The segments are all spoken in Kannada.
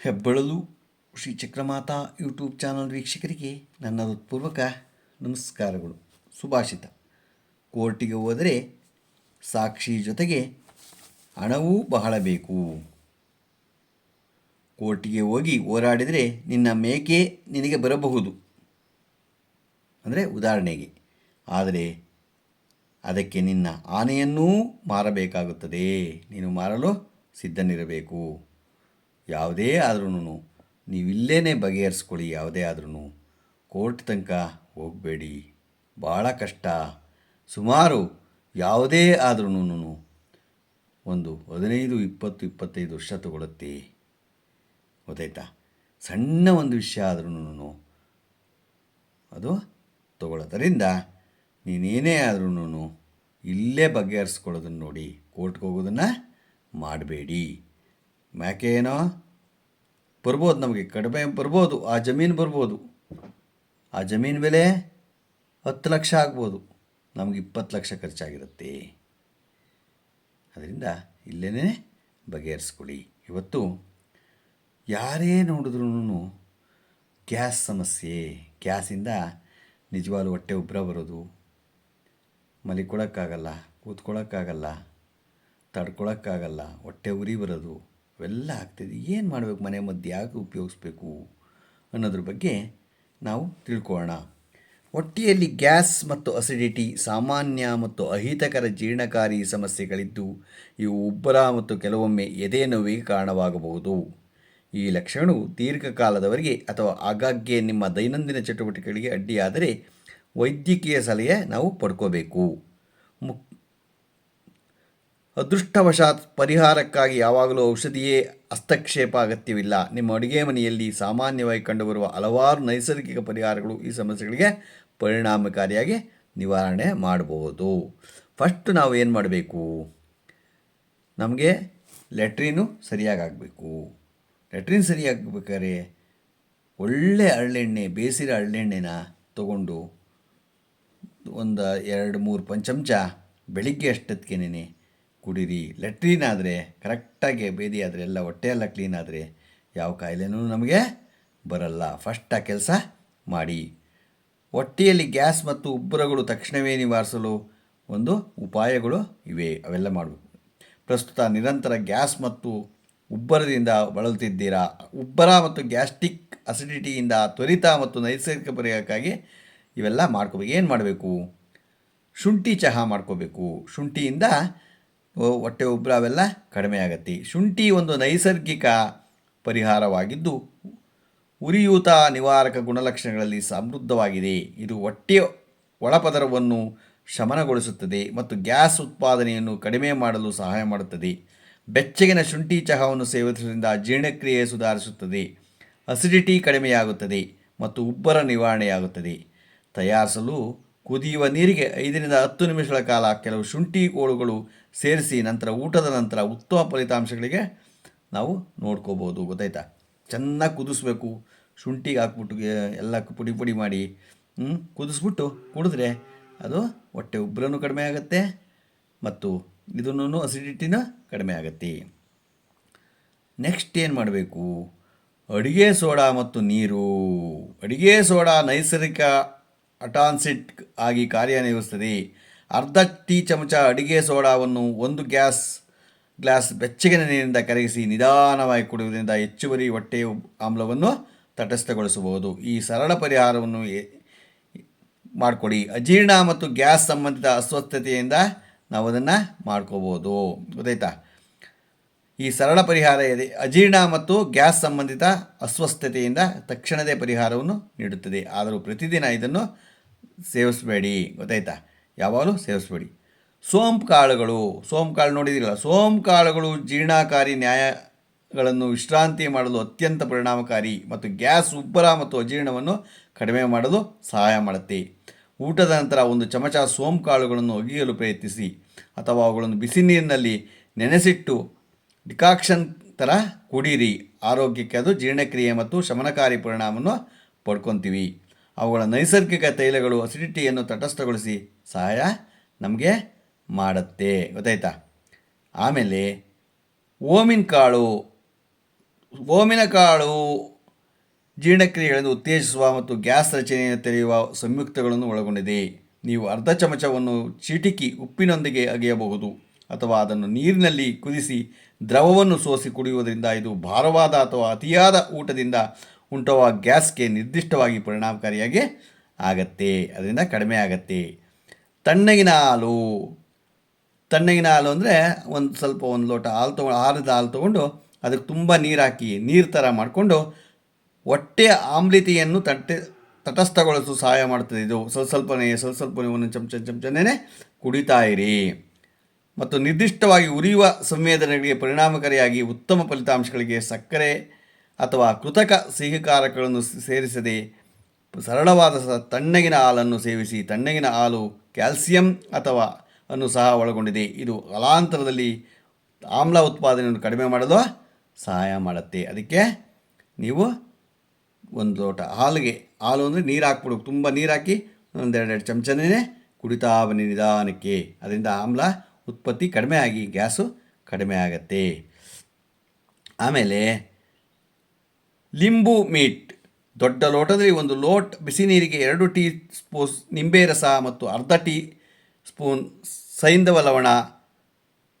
ಹೆಬ್ಬಳಲು ಶ್ರೀ ಚಕ್ರಮಾತಾ ಯೂಟ್ಯೂಬ್ ಚಾನಲ್ ವೀಕ್ಷಕರಿಗೆ ನನ್ನ ಹೃತ್ಪೂರ್ವಕ ನಮಸ್ಕಾರಗಳು. ಸುಭಾಷಿತ. ಕೋರ್ಟಿಗೆ ಹೋದರೆ ಸಾಕ್ಷಿ ಜೊತೆಗೆ ಹಣವೂ ಬಹಳ ಬೇಕು. ಕೋರ್ಟಿಗೆ ಹೋಗಿ ಹೋರಾಡಿದರೆ ನಿನ್ನ ಮೇಕೆ ನಿನಗೆ ಬರಬಹುದು. ಅಂದರೆ ಉದಾಹರಣೆಗೆ, ಆದರೆ ಅದಕ್ಕೆ ನಿನ್ನ ಆನೆಯನ್ನೂ ಮಾರಬೇಕಾಗುತ್ತದೆ. ನೀನು ಮಾರಲು ಸಿದ್ಧನಿರಬೇಕು. ಯಾವುದೇ ಆದ್ರೂ ನೀವಿಲ್ಲೇ ಬಗೆಹರಿಸ್ಕೊಳ್ಳಿ ಯಾವುದೇ ಆದ್ರೂ ಕೋರ್ಟ್ ತನಕ ಹೋಗಬೇಡಿ. ಭಾಳ ಕಷ್ಟ. ಸುಮಾರು ಯಾವುದೇ ಆದ್ರೂ ಒಂದು ಹದಿನೈದು, ಇಪ್ಪತ್ತು, ಇಪ್ಪತ್ತೈದು ವರ್ಷ ತಗೊಳುತ್ತೆ. ಗೊತ್ತಾಯ್ತಾ? ಸಣ್ಣ ಒಂದು ವಿಷಯ ಆದ್ರೂ ಅದು ತಗೊಳ್ಳೋದರಿಂದ ನೀನೇನೇ ಆದ್ರೂ ಇಲ್ಲೇ ಬಗೆಹರಿಸ್ಕೊಳ್ಳೋದನ್ನು ನೋಡಿ ಕೋರ್ಟ್ಗೆ ಹೋಗೋದನ್ನು ಮಾಡಬೇಡಿ. ಯಾಕೆ ಏನೋ ಬರ್ಬೋದು ನಮಗೆ, ಕಡಿಮೆ ಬರ್ಬೋದು, ಆ ಜಮೀನು ಬರ್ಬೋದು. ಆ ಜಮೀನು ಬೆಲೆ ಹತ್ತು ಲಕ್ಷ ಆಗ್ಬೋದು. ನಮಗೆ ಇಪ್ಪತ್ತು ಲಕ್ಷ ಖರ್ಚಾಗಿರುತ್ತೆ. ಅದರಿಂದ ಇಲ್ಲೇ ಬಗೆಹರಿಸ್ಕೊಳ್ಳಿ. ಇವತ್ತು ಯಾರೇ ನೋಡಿದ್ರೂ ಗ್ಯಾಸ್ ಸಮಸ್ಯೆ, ಗ್ಯಾಸಿಂದ ನಿಜವಾಗ್ಲೂ ಹೊಟ್ಟೆ ಉಬ್ಬರ ಬರೋದು. ಮಲಿಕೊಳಕ್ಕಾಗಲ್ಲ ಕೂತ್ಕೊಳ್ಳೋಕ್ಕಾಗಲ್ಲ ತಡ್ಕೊಳಕ್ಕಾಗಲ್ಲ ಹೊಟ್ಟೆ ಉರಿ ಬರೋದು. ಅವೆಲ್ಲ ಆಗ್ತಿದೆ. ಏನು ಮಾಡಬೇಕು ಮನೆ ಮದ್ದು? ಯಾಕೆ ಉಪಯೋಗಿಸ್ಬೇಕು ಅನ್ನೋದ್ರ ಬಗ್ಗೆ ನಾವು ತಿಳ್ಕೊಳ್ಳೋಣ. ಹೊಟ್ಟೆಯಲ್ಲಿ ಗ್ಯಾಸ್ ಮತ್ತು ಅಸಿಡಿಟಿ, ಸಾಮಾನ್ಯ ಮತ್ತು ಅಹಿತಕರ ಜೀರ್ಣಕಾರಿ ಸಮಸ್ಯೆಗಳಿದ್ದು, ಇವು ಉಬ್ಬರ ಮತ್ತು ಕೆಲವೊಮ್ಮೆ ಎದೆ ನೋವಿಗೆ ಕಾರಣವಾಗಬಹುದು. ಈ ಲಕ್ಷಣವು ದೀರ್ಘಕಾಲದವರೆಗೆ ಅಥವಾ ಆಗಾಗ್ಗೆ ನಿಮ್ಮ ದೈನಂದಿನ ಚಟುವಟಿಕೆಗಳಿಗೆ ಅಡ್ಡಿಯಾದರೆ ವೈದ್ಯಕೀಯ ಸಲಹೆ ನಾವು ಪಡ್ಕೋಬೇಕು. ಮುಕ್ ಅದೃಷ್ಟವಶಾತ್ ಪರಿಹಾರಕ್ಕಾಗಿ ಯಾವಾಗಲೂ ಔಷಧಿಯೇ ಹಸ್ತಕ್ಷೇಪ ಅಗತ್ಯವಿಲ್ಲ. ನಿಮ್ಮ ಅಡುಗೆ ಮನೆಯಲ್ಲಿ ಸಾಮಾನ್ಯವಾಗಿ ಕಂಡುಬರುವ ಹಲವಾರು ನೈಸರ್ಗಿಕ ಪರಿಹಾರಗಳು ಈ ಸಮಸ್ಯೆಗಳಿಗೆ ಪರಿಣಾಮಕಾರಿಯಾಗಿ ನಿವಾರಣೆ ಮಾಡಬಹುದು. ಫಸ್ಟ್ ನಾವು ಏನು ಮಾಡಬೇಕು? ನಮಗೆ ಲೆಟ್ರಿನು ಸರಿಯಾಗಬೇಕು ಲೆಟ್ರಿನ್ ಸರಿಯಾಗಬೇಕಾದ್ರೆ ಒಳ್ಳೆ ಹರಳೆಣ್ಣೆ, ಬೇಸಿರ ಹರಳೆಣ್ಣೆನ ತಗೊಂಡು ಒಂದು ಎರಡು ಮೂರು ಪಂಚಮಚ ಬೆಳಿಗ್ಗೆ ಅಷ್ಟೊತ್ತಿಗೆನೇ ಕುಡೀರಿ. ಲೆಟ್ರಿನ್ ಆದರೆ ಕರೆಕ್ಟಾಗಿ ಬೇದಿ ಆದರೆ, ಎಲ್ಲ ಹೊಟ್ಟೆ ಎಲ್ಲ ಕ್ಲೀನ್ ಆದರೆ ಯಾವ ಕಾಯಿಲೆನೂ ನಮಗೆ ಬರಲ್ಲ. ಫಸ್ಟ್ ಆ ಕೆಲಸ ಮಾಡಿ. ಹೊಟ್ಟೆಯಲ್ಲಿ ಗ್ಯಾಸ್ ಮತ್ತು ಉಬ್ಬರಗಳು ತಕ್ಷಣವೇ ನಿವಾರಿಸಲು ಒಂದು ಉಪಾಯಗಳು ಇವೆ. ಅವೆಲ್ಲ ಮಾಡಬೇಕು ಪ್ರಸ್ತುತ ನಿರಂತರ ಗ್ಯಾಸ್ ಮತ್ತು ಉಬ್ಬರದಿಂದ ಬಳಲುತ್ತಿದ್ದೀರಾ? ಉಬ್ಬರ ಮತ್ತು ಗ್ಯಾಸ್ಟಿಕ್ ಅಸಿಡಿಟಿಯಿಂದ ತ್ವರಿತ ಮತ್ತು ನೈಸರ್ಗಿಕ ಪರಿಹಾರಕ್ಕಾಗಿ ಇವೆಲ್ಲ ಮಾಡ್ಕೋಬೇಕು ಏನು ಮಾಡಬೇಕು? ಶುಂಠಿ ಚಹಾ ಮಾಡ್ಕೋಬೇಕು. ಶುಂಠಿಯಿಂದ ಹೊಟ್ಟೆ ಉಬ್ಬರ ಅವೆಲ್ಲ ಕಡಿಮೆ ಆಗುತ್ತೆ. ಶುಂಠಿ ಒಂದು ನೈಸರ್ಗಿಕ ಪರಿಹಾರವಾಗಿದ್ದು ಉರಿಯೂತ ನಿವಾರಕ ಗುಣಲಕ್ಷಣಗಳಲ್ಲಿ ಸಮೃದ್ಧವಾಗಿದೆ. ಇದು ಹೊಟ್ಟೆಯ ಒಳಪದರವನ್ನು ಶಮನಗೊಳಿಸುತ್ತದೆ ಮತ್ತು ಗ್ಯಾಸ್ ಉತ್ಪಾದನೆಯನ್ನು ಕಡಿಮೆ ಮಾಡಲು ಸಹಾಯ ಮಾಡುತ್ತದೆ. ಬೆಚ್ಚಗಿನ ಶುಂಠಿ ಚಹಾವನ್ನು ಸೇವಿಸುವುದರಿಂದ ಜೀರ್ಣಕ್ರಿಯೆ ಸುಧಾರಿಸುತ್ತದೆ. ಅಸಿಡಿಟಿ ಕಡಿಮೆಯಾಗುತ್ತದೆ ಮತ್ತು ಉಬ್ಬರ ನಿವಾರಣೆಯಾಗುತ್ತದೆ. ತಯಾರಿಸಲು ಕುದಿಯುವ ನೀರಿಗೆ ಐದರಿಂದ ಹತ್ತು ನಿಮಿಷಗಳ ಕಾಲ ಕೆಲವು ಶುಂಠಿ ಕೋಳುಗಳು ಸೇರಿಸಿ ನಂತರ ಊಟದ ನಂತರ ಉತ್ತಮ ಫಲಿತಾಂಶಗಳಿಗೆ ನಾವು ನೋಡ್ಕೋಬೋದು. ಗೊತ್ತಾಯ್ತಾ? ಚೆನ್ನಾಗಿ ಕುದಿಸ್ಬೇಕು. ಶುಂಠಿಗೆ ಹಾಕ್ಬಿಟ್ಟು ಎಲ್ಲ ಪುಡಿ ಪುಡಿ ಮಾಡಿ ಕುದಿಸ್ಬಿಟ್ಟು ಕುಡಿದ್ರೆ ಅದು ಹೊಟ್ಟೆ ಉಬ್ಬರನೂ ಕಡಿಮೆ ಆಗುತ್ತೆ ಮತ್ತು ಇದನ್ನು ಅಸಿಡಿಟಿನ ಕಡಿಮೆ ಆಗುತ್ತೆ. ನೆಕ್ಸ್ಟ್ ಏನು ಮಾಡಬೇಕು? ಅಡುಗೆ ಸೋಡಾ ಮತ್ತು ನೀರು. ಅಡುಗೆ ಸೋಡಾ ನೈಸರ್ಗಿಕ ಅಟಾನ್ಸಿಟ್ ಆಗಿ ಕಾರ್ಯನಿರ್ವಹಿಸುತ್ತದೆ ಅರ್ಧ ಟೀ ಚಮಚ ಅಡುಗೆ ಸೋಡಾವನ್ನು ಒಂದು ಗ್ಯಾಸ್ ಗ್ಲಾಸ್ ಬೆಚ್ಚಗಿನ ನೀರಿನಿಂದ ಕರಗಿಸಿ ನಿಧಾನವಾಗಿ ಕುಡಿಯುವುದರಿಂದ ಹೆಚ್ಚುವರಿ ಹೊಟ್ಟೆ ಆಮ್ಲವನ್ನು ತಟಸ್ಥಗೊಳಿಸಬಹುದು. ಈ ಸರಳ ಪರಿಹಾರವನ್ನು ಮಾಡಿಕೊಡಿ. ಅಜೀರ್ಣ ಮತ್ತು ಗ್ಯಾಸ್ ಸಂಬಂಧಿತ ಅಸ್ವಸ್ಥತೆಯಿಂದ ನಾವು ಅದನ್ನು ಮಾಡ್ಕೋಬೋದು. ಗೊತ್ತಾಯ್ತಾ? ಈ ಸರಳ ಪರಿಹಾರ ಇದೆ ಅಜೀರ್ಣ ಮತ್ತು ಗ್ಯಾಸ್ ಸಂಬಂಧಿತ ಅಸ್ವಸ್ಥತೆಯಿಂದ ತಕ್ಷಣದೇ ಪರಿಹಾರವನ್ನು ನೀಡುತ್ತದೆ. ಆದರೂ ಪ್ರತಿದಿನ ಇದನ್ನು ಸೇವಿಸಬೇಡಿ. ಗೊತ್ತಾಯ್ತಾ? ಯಾವಾಗಲೂ ಸೇವಿಸಬೇಡಿ ಸೋಂಪು ಕಾಳುಗಳು, ಸೋಂಪು ಕಾಳು ನೋಡಿದಿರಲ್ಲ, ಸೋಂಪು ಕಾಳುಗಳು ಜೀರ್ಣಕಾರಿ ನ್ಯಾಯಗಳನ್ನು ವಿಶ್ರಾಂತಿ ಮಾಡಲು ಅತ್ಯಂತ ಪರಿಣಾಮಕಾರಿ ಮತ್ತು ಗ್ಯಾಸ್ ಉಬ್ಬರ ಮತ್ತು ಅಜೀರ್ಣವನ್ನು ಕಡಿಮೆ ಮಾಡಲು ಸಹಾಯ ಮಾಡುತ್ತೆ. ಊಟದ ನಂತರ ಒಂದು ಚಮಚ ಸೋಂಪು ಕಾಳುಗಳನ್ನು ಒಗೆಯಲು ಪ್ರಯತ್ನಿಸಿ ಅಥವಾ ಅವುಗಳನ್ನು ಬಿಸಿ ನೀರಿನಲ್ಲಿ ನೆನೆಸಿಟ್ಟು ಡಿಕಾಕ್ಷನ್ ಥರ ಕುಡೀರಿ. ಆರೋಗ್ಯಕ್ಕೆ ಅದು ಜೀರ್ಣಕ್ರಿಯೆ ಮತ್ತು ಶಮನಕಾರಿ ಪರಿಣಾಮವನ್ನು ಪಡ್ಕೊತೀವಿ. ಅವುಗಳ ನೈಸರ್ಗಿಕ ತೈಲಗಳು ಅಸಿಡಿಟಿಯನ್ನು ತಟಸ್ಥಗೊಳಿಸಿ ಸಹಾಯ ನಮಗೆ ಮಾಡುತ್ತೆ. ಗೊತ್ತಾಯ್ತಾ? ಆಮೇಲೆ ಓಮಿನ ಕಾಳು ಓಮಿನ ಕಾಳು ಜೀರ್ಣಕ್ರಿಯೆಗಳನ್ನು ಉತ್ತೇಜಿಸುವ ಮತ್ತು ಗ್ಯಾಸ್ ರಚನೆಯನ್ನು ತೆರೆಯುವ ಸಂಯುಕ್ತಗಳನ್ನು ಒಳಗೊಂಡಿದೆ. ನೀವು ಅರ್ಧ ಚಮಚವನ್ನು ಚಿಟಿಕಿ ಉಪ್ಪಿನೊಂದಿಗೆ ಅಗೆಯಬಹುದು ಅಥವಾ ಅದನ್ನು ನೀರಿನಲ್ಲಿ ಕುದಿಸಿ ದ್ರವವನ್ನು ಸೋಸಿ ಕುಡಿಯುವುದರಿಂದ ಇದು ಭಾರವಾದ ಅಥವಾ ಅತಿಯಾದ ಊಟದಿಂದ ಉಂಟಾಗುವ ಗ್ಯಾಸ್ಗೆ ನಿರ್ದಿಷ್ಟವಾಗಿ ಪರಿಣಾಮಕಾರಿಯಾಗಿ ಆಗತ್ತೆ, ಅದರಿಂದ ಕಡಿಮೆ ಆಗತ್ತೆ. ತಣ್ಣಗಿನ ಹಾಲು ತಣ್ಣಗಿನ ಹಾಲು ಅಂದರೆ ಒಂದು ಸ್ವಲ್ಪ ಒಂದು ಲೋಟ ಹಾಲು ತೊಗೊಂಡು ಆರಿದ ಹಾಲು ತೊಗೊಂಡು ಅದಕ್ಕೆ ತುಂಬ ನೀರು ಹಾಕಿ, ನೀರು ಥರ ಮಾಡಿಕೊಂಡು ಹೊಟ್ಟೆಯ ಆಮ್ಲತೆಯನ್ನು ತಟ್ಟೆ ತಟಸ್ಥಗೊಳಿಸಲು ಸಹಾಯ ಮಾಡ್ತದೆ ಇದು. ಸ್ವಲ್ಪ ಸ್ವಲ್ಪನೇ, ಸ್ವಲ್ಪ ಸ್ವಲ್ಪ ಒಂದು ಚಮಚ ಚಮಚನೇ ಕುಡಿತಾ ಇರಿ. ಮತ್ತು ನಿರ್ದಿಷ್ಟವಾಗಿ ಉರಿಯುವ ಸಂವೇದನೆಗಳಿಗೆ ಪರಿಣಾಮಕಾರಿಯಾಗಿ ಉತ್ತಮ ಫಲಿತಾಂಶಗಳಿಗೆ ಸಕ್ಕರೆ ಅಥವಾ ಕೃತಕ ಸಿಹಿಕಾರಕಗಳನ್ನು ಸೇರಿಸದೆ ಸರಳವಾದ ತಣ್ಣಗಿನ ಹಾಲನ್ನು ಸೇವಿಸಿ, ತಣ್ಣಗಿನ ಹಾಲು ಕ್ಯಾಲ್ಸಿಯಂ ಅಥವಾ ಅನ್ನು ಸಹ ಒಳಗೊಂಡಿದೆ. ಇದು ಕಲಾಂತರದಲ್ಲಿ ಆಮ್ಲ ಉತ್ಪಾದನೆಯನ್ನು ಕಡಿಮೆ ಮಾಡಲು ಸಹಾಯ ಮಾಡುತ್ತೆ. ಅದಕ್ಕೆ ನೀವು ಒಂದು ಲೋಟ ಹಾಲಿಗೆ, ಹಾಲು ಅಂದರೆ ನೀರು ಹಾಕ್ಬಿಡು ತುಂಬ ನೀರು ಹಾಕಿ ಒಂದೆರಡೆರಡು ಚಮಚನೇ ಕುಡಿತಾ ಬನ್ನಿ ನಿಧಾನಕ್ಕೆ. ಅದರಿಂದ ಆಮ್ಲ ಉತ್ಪತ್ತಿ ಕಡಿಮೆ ಆಗಿ, ಗ್ಯಾಸು ಕಡಿಮೆ ಆಗತ್ತೆ. ಆಮೇಲೆ ಲಿಂಬು ಮೀಟ್. ದೊಡ್ಡ ಲೋಟದಲ್ಲಿ ಒಂದು ಲೋಟ್. ಬಿಸಿ ನೀರಿಗೆ ಎರಡು ಟೀ ಸ್ಪೂನ್ ನಿಂಬೆ ರಸ ಮತ್ತು ಅರ್ಧ ಟೀ ಸ್ಪೂನ್ ಸೈಂಧವ ಲವಣ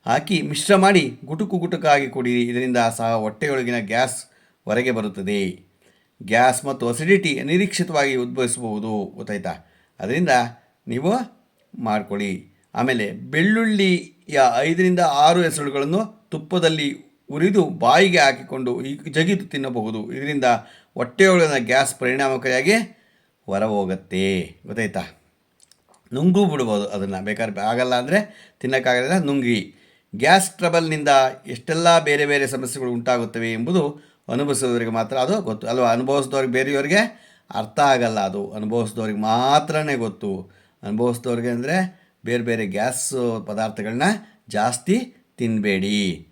ಹಾಕಿ ಮಿಶ್ರ ಮಾಡಿ ಗುಟುಕು ಗುಟುಕಾಗಿ ಕುಡಿಯಿರಿ ಇದರಿಂದ ಸಹ ಹೊಟ್ಟೆಯೊಳಗಿನ ಗ್ಯಾಸ್ ಹೊರಗೆ ಬರುತ್ತದೆ. ಗ್ಯಾಸ್ ಮತ್ತು ಅಸಿಡಿಟಿ ಅನಿರೀಕ್ಷಿತವಾಗಿ ಉದ್ಭವಿಸಬಹುದು ಗೊತ್ತಾಯ್ತಾ? ಅದರಿಂದ ನೀವು ಮಾಡ್ಕೊಳ್ಳಿ. ಆಮೇಲೆ ಬೆಳ್ಳುಳ್ಳಿಯ ಐದರಿಂದ ಆರು ಹೆಸರುಗಳನ್ನು ತುಪ್ಪದಲ್ಲಿ ಉರಿದು ಬಾಯಿಗೆ ಹಾಕಿಕೊಂಡು ಜಗಿದು ತಿನ್ನಬಹುದು. ಇದರಿಂದ ಹೊಟ್ಟೆಯೊಳಗಿನ ಗ್ಯಾಸ್ ಪರಿಣಾಮಕಾರಿಯಾಗಿ ಹೊರ ಹೋಗುತ್ತೆ ಗೊತ್ತಾಯ್ತಾ? ನುಂಗು ಬಿಡ್ಬೋದು ಅದನ್ನು. ಬೇಕಾದ್ರೆ ಆಗಲ್ಲ ಅಂದರೆ ತಿನ್ನೋಕ್ಕಾಗಲ್ಲ. ನುಂಗಿ. ಗ್ಯಾಸ್ ಟ್ರಬಲ್ನಿಂದ ಎಷ್ಟೆಲ್ಲ ಬೇರೆ ಬೇರೆ ಸಮಸ್ಯೆಗಳು ಉಂಟಾಗುತ್ತವೆ ಎಂಬುದು ಅನುಭವಿಸಿದವರಿಗೆ ಮಾತ್ರ ಅದು ಗೊತ್ತು. ಅಲ್ವಾ? ಅನುಭವಿಸಿದವ್ರಿಗೆ ಬೇರೆಯವ್ರಿಗೆ ಅರ್ಥ ಆಗಲ್ಲ ಅದು. ಅನುಭವಿಸಿದವ್ರಿಗೆ ಮಾತ್ರನೇ ಗೊತ್ತು. ಅನುಭವಿಸಿದವ್ರಿಗೆ ಅಂದರೆ ಬೇರೆ ಬೇರೆ ಗ್ಯಾಸ್ ಪದಾರ್ಥಗಳನ್ನ ಜಾಸ್ತಿ ತಿನ್ನಬೇಡಿ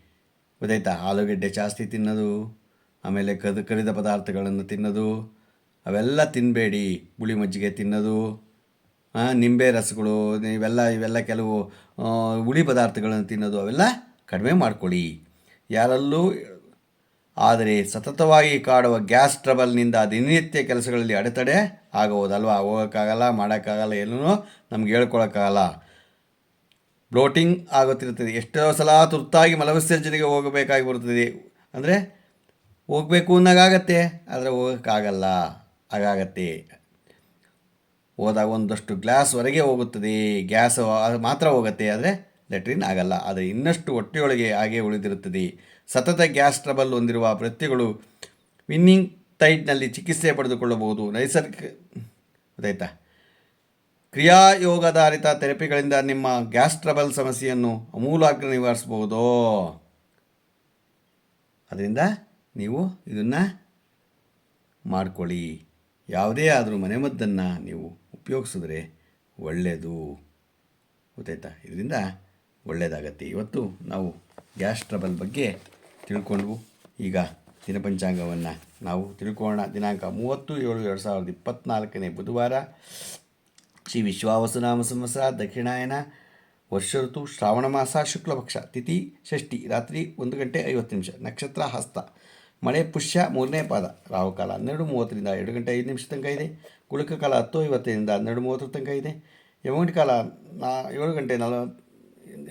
ಗೊತ್ತಾಯ್ತಾ? ಆಲೂಗಡ್ಡೆ ಜಾಸ್ತಿ ತಿನ್ನೋದು, ಆಮೇಲೆ ಕದ, ಕರಿದ ಪದಾರ್ಥಗಳನ್ನು ತಿನ್ನೋದು, ಅವೆಲ್ಲ ತಿನ್ನಬೇಡಿ ಹುಳಿ ಮಜ್ಜಿಗೆ ತಿನ್ನೋದು ನಿಂಬೆ ರಸಗಳು, ಇವೆಲ್ಲ ಇವೆಲ್ಲ ಕೆಲವು ಹುಳಿ ಪದಾರ್ಥಗಳನ್ನು ತಿನ್ನೋದು, ಅವೆಲ್ಲ ಕಡಿಮೆ ಮಾಡಿಕೊಳ್ಳಿ. ಯಾರಲ್ಲೂ, ಆದರೆ ಸತತವಾಗಿ ಕಾಡುವ ಗ್ಯಾಸ್ ಟ್ರಬಲ್ನಿಂದ ದಿನನಿತ್ಯ ಕೆಲಸಗಳಲ್ಲಿ ಅಡೆತಡೆ ಆಗಬಹುದಲ್ವಾ ಹೋಗೋಕ್ಕಾಗಲ್ಲ, ಮಾಡೋಕ್ಕಾಗಲ್ಲ ಏನೂ ನಮ್ಗೆ ಹೇಳ್ಕೊಳಕ್ಕಾಗಲ್ಲ. ಬ್ಲೋಟಿಂಗ್ ಆಗುತ್ತಿರುತ್ತದೆ. ಎಷ್ಟೋ ಸಲ ತುರ್ತಾಗಿ ಮಲವಿಸರ್ಜನೆಗೆ ಹೋಗಬೇಕಾಗಿ ಬರುತ್ತದೆ. ಅಂದರೆ ಹೋಗಬೇಕು ಅನ್ನೋಕ್ಕಾಗತ್ತೆ ಆದರೆ ಹೋಗೋಕ್ಕಾಗಲ್ಲ. ಹಾಗಾಗತ್ತೆ. ಹೋದಾಗ ಒಂದಷ್ಟು ಗ್ಲಾಸ್ ಹೊರಗೆ ಹೋಗುತ್ತದೆ. ಗ್ಯಾಸ್ ಮಾತ್ರ ಹೋಗುತ್ತೆ, ಆದರೆ ಲೆಟ್ರಿನ್ ಆಗಲ್ಲ. ಆದರೆ ಇನ್ನಷ್ಟು ಹೊಟ್ಟೆಯೊಳಗೆ ಹಾಗೆ ಉಳಿದಿರುತ್ತದೆ. ಸತತ ಗ್ಯಾಸ್ ಟ್ರಬಲ್ ಹೊಂದಿರುವ ವ್ಯಕ್ತಿಗಳು ವಿನ್ನಿಂಗ್ ಟೈಟ್ನಲ್ಲಿ ಚಿಕಿತ್ಸೆ ಪಡೆದುಕೊಳ್ಳಬಹುದು. ನೈಸರ್ಗಿಕ ಗೊತ್ತಾಯ್ತಾ? ಕ್ರಿಯಾಯೋಗಾಧಾರಿತ ಥೆರಪಿಗಳಿಂದ ನಿಮ್ಮ ಗ್ಯಾಸ್ ಟ್ರಬಲ್ ಸಮಸ್ಯೆಯನ್ನು ಅಮೂಲಾಗ್ರ ನಿವಾರಿಸಬಹುದು. ಅದರಿಂದ ನೀವು ಇದನ್ನು ಮಾಡ್ಕೊಳ್ಳಿ. ಯಾವುದೇ ಆದರೂ ಮನೆಮದ್ದನ್ನು ನೀವು ಉಪಯೋಗಿಸಿದ್ರೆ ಒಳ್ಳೆಯದು ಗೊತ್ತಾಯ್ತಾ? ಇದರಿಂದ ಒಳ್ಳೆಯದಾಗತ್ತೆ ಇವತ್ತು ನಾವು ಗ್ಯಾಸ್ ಟ್ರಬಲ್ ಬಗ್ಗೆ ತಿಳ್ಕೊಂಡ್ವು ಈಗ ದಿನಪಂಚಾಂಗವನ್ನು ನಾವು ತಿಳ್ಕೊಳ್ಳೋಣ. ದಿನಾಂಕ ಮೂವತ್ತು ಏಳು ಎರಡು ಸಾವಿರದ ಇಪ್ಪತ್ತ್ನಾಲ್ಕನೇ ಬುಧವಾರ. ಶ್ರೀ ವಿಶ್ವಾವಸುನಾಮ ಸಂವತ್ಸರ ದಕ್ಷಿಣಾಯನ ವರ್ಷ ಋತು ಶ್ರಾವಣ ಮಾಸ ಶುಕ್ಲಪಕ್ಷ, ತಿಥಿ, ಷಷ್ಠಿ, ರಾತ್ರಿ ಒಂದು ಗಂಟೆ ಐವತ್ತು ನಿಮಿಷ, ನಕ್ಷತ್ರ ಹಸ್ತ, ಮಳೆ ಪುಷ್ಯ ಮೂರನೇ ಪಾದ ರಾಹುಕಾಲ ಹನ್ನೆರಡು ಮೂವತ್ತರಿಂದ ಎರಡು ಗಂಟೆ ಐದು ನಿಮಿಷ ತನಕ ಇದೆ ಕುಳಕ ಕಾಲ ಹತ್ತು ಐವತ್ತೈದರಿಂದ ಹನ್ನೆರಡು ಮೂವತ್ತರ ತನಕ ಇದೆ ಯಮಗಂಟ ಕಾಲ ನಾ ಏಳು ಗಂಟೆ ನಲ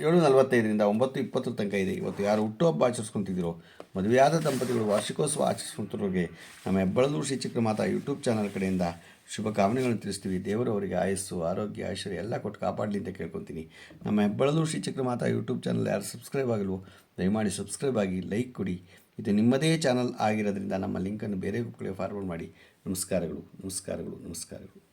ಏಳು ನಲವತ್ತೈದರಿಂದ ಒಂಬತ್ತು ಇಪ್ಪತ್ತರ ತನಕ ಇದೆ. ಇವತ್ತು ಯಾರು ಹುಟ್ಟುಹಬ್ಬ ಆಚರಿಸ್ಕೊತಿದ್ದೀರೋ, ಮದುವೆಯಾದ ದಂಪತಿಗಳು ವಾರ್ಷಿಕೋತ್ಸವ ಆಚರಿಸ್ಕೊಂತಿರೋರಿಗೆ ನಮ್ಮ ಹೆಬ್ಬಳದೂರು ಶ್ರೀ ಚಕ್ರಮಾತಾ ಯೂಟ್ಯೂಬ್ ಚಾನಲ್ ಕಡೆಯಿಂದ ಶುಭ ಕಾಮನೆಗಳನ್ನು ತಿಳಿಸ್ತೀವಿ. ದೇವರು ಅವರಿಗೆ ಆಯಸ್ಸು, ಆರೋಗ್ಯ, ಐಶ್ವರ್ಯ ಎಲ್ಲ ಕೊಟ್ಟು ಕಾಪಾಡಲಿ ಅಂತ ಕೇಳ್ಕೊತೀನಿ. ನಮ್ಮ ಹೆಬ್ಬಳಲು ಶ್ರೀ ಚಕ್ರಮಾತಾ ಯೂಟ್ಯೂಬ್ ಚಾನಲ್ ಯಾರು ಸಬ್ಸ್ಕ್ರೈಬ್ ಆಗಲ್ವೋ, ದಯಮಾಡಿ ಸಬ್ಸ್ಕ್ರೈಬ್ ಆಗಿ, ಲೈಕ್ ಕೊಡಿ. ಇದು ನಿಮ್ಮದೇ ಚಾನಲ್ ಆಗಿರೋದ್ರಿಂದ ನಮ್ಮ ಲಿಂಕನ್ನು ಬೇರೆ ಗ್ರೂಪ್ಗಳಿಗೆ ಫಾರ್ವರ್ಡ್ ಮಾಡಿ. ನಮಸ್ಕಾರಗಳು ನಮಸ್ಕಾರಗಳು ನಮಸ್ಕಾರಗಳು.